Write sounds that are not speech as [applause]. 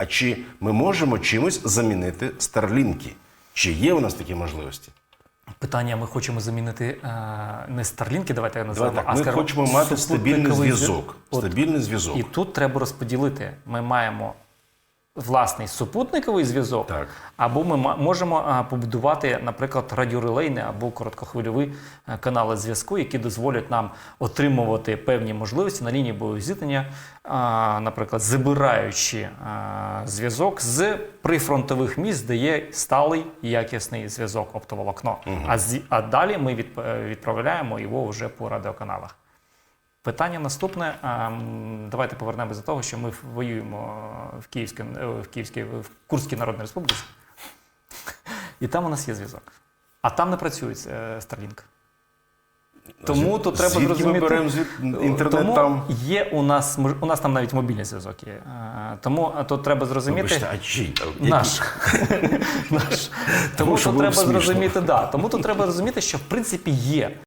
А чи ми можемо чимось замінити старлінки? Чи є у нас такі можливості? Питання ми хочемо замінити а, не Старлінки, давайте я Давай називаємо, так, а ми хочемо мати стабільний зв'язок. Стабільний зв'язок. І тут треба розподілити. Ми маємо власний супутниковий зв'язок, Так. або ми можемо побудувати, наприклад, радіорелейні або короткохвильові е, канали зв'язку, які дозволять нам отримувати певні можливості на лінії бойового зіткнення, наприклад, забираючи зв'язок з прифронтових міст, де є сталий якісний зв'язок оптоволокно. А, з, а далі ми е, відправляємо його вже по радіоканалах. Питання наступне. Ем, Давайте повернемося до того, що ми воюємо в Київській, е, в Київській, в Курській Народній Республіці. І там у нас є зв'язок. А там не працює е, Starlink. Тому то треба Звідки зрозуміти. ми беремо звід... інтернет Тому там? є у нас у нас там навіть мобільний зв'язок є. Е, Тому тут треба зрозуміти. Вибачте, а чий? Наш. [laughs] Наш. Тому Тому б треба смішно. зрозуміти, да. Тому тут треба розуміти, що в принципі є